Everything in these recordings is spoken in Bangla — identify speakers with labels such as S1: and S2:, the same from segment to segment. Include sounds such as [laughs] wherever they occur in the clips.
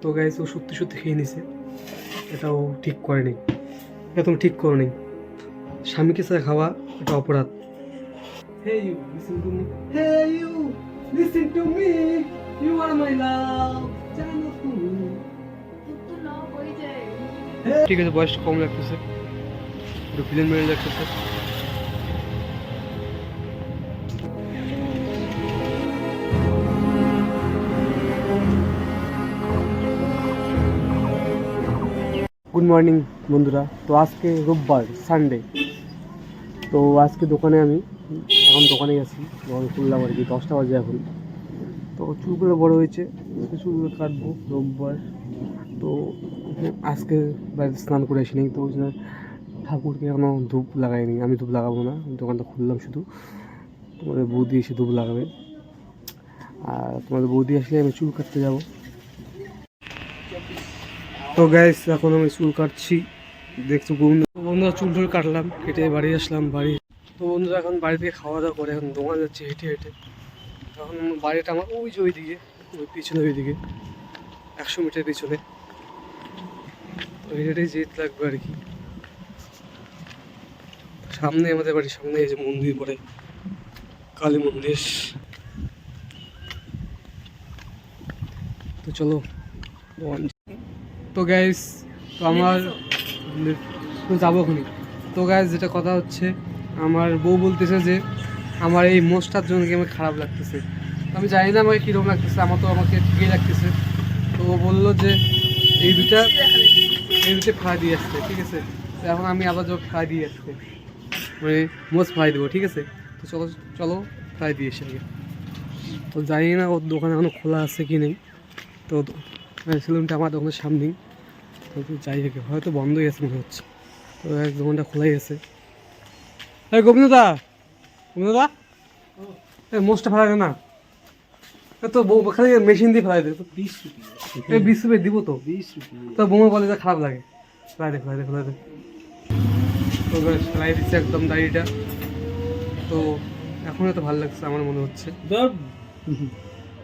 S1: তো গাইস ও সত্যি সত্যি খেয়ে নিছে। এটা ও ঠিক করেনি এটা তুমি ঠিক করো নি স্বামীকে সাথে খাওয়া এটা অপরাধ। Hey you listen to me hey you listen to me you are my love ঠিক আছে বয়সটা কম লাগতেছে। একটু ফিল্ম মেরে লাগতেছে। গুড মর্নিং বন্ধুরা। তো আজকে রোববার সানডে তো আজকে দোকানে আমি, এখন দোকানে গেছি দোকান খুললাম আর কি, দশটা বাজে এখন। তো চুলগুলো বড় হয়েছে চুলগুলো কাটবো রোববার। তো আজকে বাড়িতে স্নান করে আসিনি, তো ঠাকুরকে এখনও ধূপ লাগাইনি। আমি ধূপ লাগাবো না দোকানটা খুললাম শুধু। তোমাদের বৌদি এসে ধূপ লাগাবে। আর তোমাদের বৌদি আসলে আমি চুল কাটতে যাব। তো গ্যাস এখন আমি চুল কাটছি। দেখছ, বন্ধু বন্ধুরা, চুল টুল কাটলাম, কেটে বাড়ি আসলাম, বাড়ি। তো বন্ধুরা, এখন বাড়ি থেকে খাওয়া দাওয়া করে এখন দোকান যাচ্ছে, হেঁটে হেঁটে। এখন বাড়িটা আমার ওই যে ওইদিকে, ওই পিছনে ওইদিকে, একশো মিটার পিছনে। তো হেঁটে হেঁটে যেতে লাগবে আর কি। সামনে আমাদের বাড়ির সামনে এই যে মন্দির পড়ে, কালী মন্দির। তো চলো দোকান তো গ্যাস তো আমার যাব খুনি তো গ্যাস যেটা কথা হচ্ছে আমার বউ বলতেছে যে আমার এই মোষটার জন্য কি আমার খারাপ লাগতেছে। আমি জানি না আমাকে কীরকম লাগতেছে আমার তো আমাকে ঠিকই লাগতেছে। তো ও বলল যে এই দুটা এই দুটো ফ্রাই দিয়ে আসছে ঠিক আছে? তো এখন আমি আবার যাব ফ্রাই দিয়ে আসছে মানে মোষ ফ্রাই দেবো ঠিক আছে? তো চলো চলো ফ্রাই দিয়ে এসে আগে। তো জানি না ওর দোকান এখনও খোলা আছে কি নেই। তো সেলুনটা আমার দোকানের সামনেই। তো যাই হোক হয়তো বন্ধই আছে মনে হচ্ছে। তো এক দোকানটা খোলাই আছে। এই গোবিন্দদা গোবিন্দদা? এই মোষটা ফেলা না? এ তো বউ খালি মেশিন দিয়ে ফেলাই দে। তো
S2: বিশ রুপি।
S1: এই বিশ রুপয়ে দিব তো।
S2: বিশ রুপি।
S1: তো বৌমা বলে যে খারাপ লাগে। ফেলাই দে ফেলাই দে ফেলাই দে। তো ফেলাই দিচ্ছে একদম দাড়িটা। তো এখন তো ভালো লাগছে আমার মনে হচ্ছে।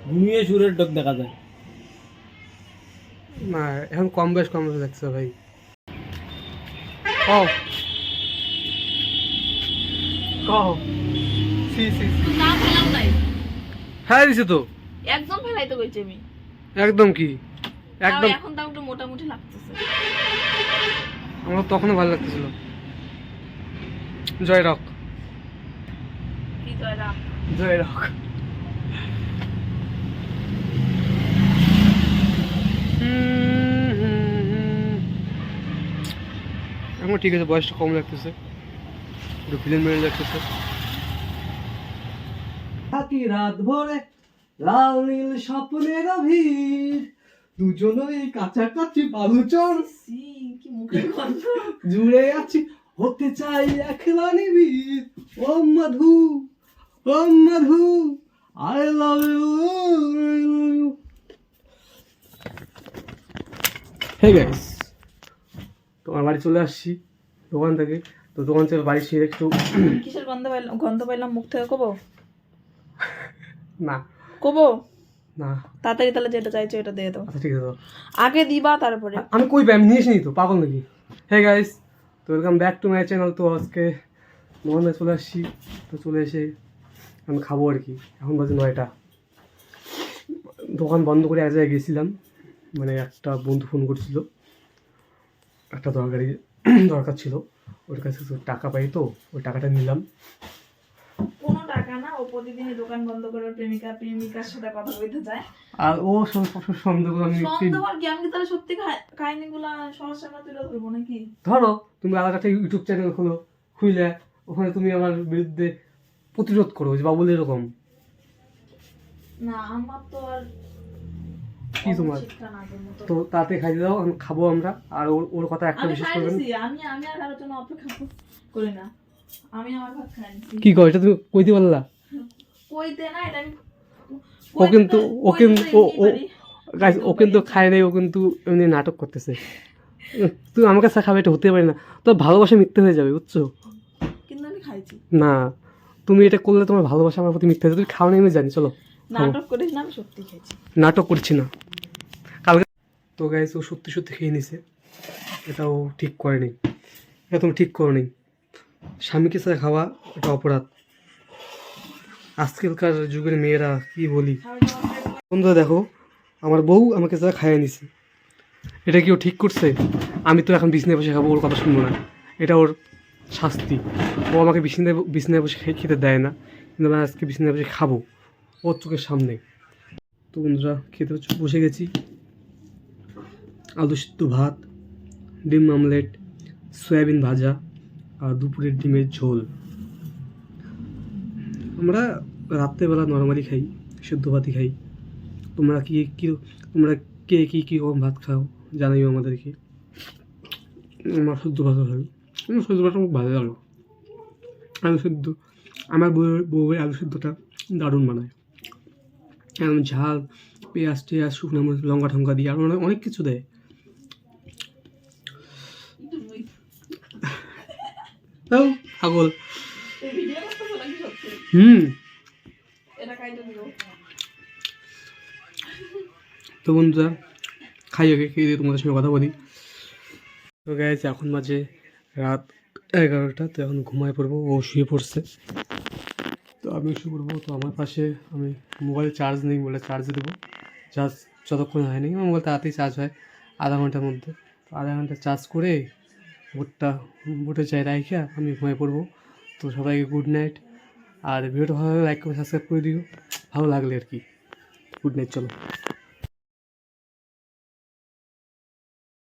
S2: ঘুমিয়ে সুরের ডক দেখা যায়।
S1: না এখন কম বেশ কম বেশ লাগছে ভাই। কও। কও। সি সি সি।
S3: না ফেলাম নাই।
S1: হ্যাঁ দিছে তো?
S3: একদম ফেলাইতে কইছি আমি।
S1: একদম কি? একদম।
S3: এখন তাও একটু মোটামুটি লাগতেছে।
S1: আমার তখনও ভালো লাগতেছিল। জয় রক
S3: কি কয় রাম
S1: জয় রক এখন ঠিক আছে বয়সটা কম লাগতেছে। একটু ফিল্ম মেরে লাগতেছে। থাকি রাত ভরে লাল নীল স্বপ্নের ভিড় দুজনেই কাছাকাছি বালুচর।
S3: সি কি মুখের গন্ধ?
S1: জুড়ে আছি হতে চাই একলা নিবিড়। ও মধু ও মধু I love you hey guys তোমার বাড়ি চলে আসছি দোকান থেকে। তো দোকান থেকে বাড়ি এসে একটু [coughs]
S3: কিসের গন্ধ পাইলাম গন্ধ পাইলাম মুখ থেকে কবো? [laughs]
S1: না।
S3: কবো?
S1: না।
S3: তাড়াতাড়ি তাহলে যেটা চাইছো এটা দিয়ে দাও।
S1: আচ্ছা ঠিক আছে।
S3: আগে দিবা তারপরে।
S1: আমি কই ব্যায়াম নিয়েছি নি তো পাগল নাকি? হে গাইস তো welcome back to my channel তো আজকে দোকানে চলে আসছি তো চলে এসে আমি খাব আর কি। এখন বাজে নয়টা। দোকান বন্ধ করে এক জায়গায় গেছিলাম মানে একটা বন্ধু ফোন করছিল। একটা দরকারি দরকার ছিল। ওর কাছে টাকা পাই তো ওই টাকাটা নিলাম।
S3: কোনো টাকা না ও প্রতিদিনই দোকান বন্ধ করে প্রেমিকা প্রেমিকার সাথে কথা বলতে যায়।
S1: আর ও সব- সন্দেহ করে আমি কি-
S3: সন্দেহ আর কি আমি তাহলে সত্যি কাহিনী গুলা সবার সামনে তুলে ধরবো নাকি?
S1: ধরো তুমি আলাদা একটা ইউটিউব চ্যানেল খোলো খুইলে ওখানে তুমি আমার বিরুদ্ধে প্রতিরোধ করো যে বাবুল এরকম।
S3: না আমার তো আর
S1: কি তোমার? তো তাতে খাইতে দাও খাব আমরা। আর ওর ওর কথা একটা বিশেষ
S3: খাই আমি আমি আর কারোর জন্য অপেক্ষা করি না। আমি আমার ভাত খাই
S1: কি কর এটা তুমি কইতে পারলা?
S3: কইতে না এটা আমি
S1: ও কিন্তু ও কিন্তু ও। গাইস ও কিন্তু খায় নাই ও কিন্তু এমনি নাটক করতেছে। তুই আমার কাছে খাবে এটা হতে পারে না। তো ভালোবাসা মিথ্যে হয়ে যাবে বুঝছ?
S3: কিন্তু আমি খাইছি।
S1: না। তুমি এটা করলে তোমার ভালোবাসা আমার প্রতি মিথ্যে হয়ে যাবে। তুমি খাও না আমি জানি চলো।
S3: নাটক করিস না আমি সত্যি খাইছি
S1: নাটক করছি না। কালকে তো গাইজ ও সত্যি সত্যি খেয়ে নিছে। এটা ও ঠিক করেনি। এটা তুমি ঠিক করনি। স্বামীকে সাথে খাওয়া এটা অপরাধ। আজকালকার যুগের মেয়েরা কি বলি? বন্ধুরা দেখো আমার বউ আমাকে যা খাইয়ে নিছে। এটা কি ও ঠিক করছে? আমি তো এখন বিছনায় বসে খাব ওর কথা শুনব না। এটা ওর শাস্তি। ও আমাকে বিছনায় বিছনায় বসে খেতে দেয় না। কিন্তু আমি আজকে বিছনায় বসে খাব। ওর চোখের সামনে। তো বন্ধুরা, খেতে বসে- গেছি। আলু সিদ্ধ ভাত, ডিম আমলেট, সয়াবিন ভাজা আর দুপুরের ডিমের ঝোল। আমরা রাত্রেবেলা নর্মালি খাই, সিদ্ধ ভাতই খাই। তোমরা কি কি, তোমরা কে কী কী রকম ভাত খাও, জানাইও আমাদেরকে। আমার শুদ্ধ ভাত খাই আমার শুদ্ধ ভাতটা খুব ভালো লাগে। আলু সিদ্ধ, আমার বউয়ের বউয়ের আলু সিদ্ধটা দারুণ বানায়। ঝাল, পেঁয়াজ টেয়াজ, শুকনো মরিচ, লঙ্কা ঠঙ্কা দিয়ে আর অনেক কিছু দেয়।
S3: সত্যি
S1: হুম। তো বন্ধুরা খাই আগে খেয়ে দিয়ে তোমাদের সঙ্গে কথা বলি। তো গেছে এখন বাজে রাত এগারোটা, তো এখন ঘুমায় পড়ব, ও শুয়ে পড়ছে। আমি শুরু করব তো আমার পাশে আমি মোবাইলে চার্জ নেই বলে চার্জ দেবো। চার্জ যতক্ষণ হয়নি, আমার মোবাইল তাড়াতাড়ি চার্জ হয় আধা ঘণ্টার মধ্যে। তো আধা ঘণ্টা চার্জ করে বোটটা বোটে চাই রাইখা, আমি ঘুমিয়ে পড়ব। তো সবাইকে গুড নাইট আর ভিডিওটা ভালো লাইক করে সাবস্ক্রাইব করে দিও। ভালো লাগলে আর কি। গুড নাইট চলো।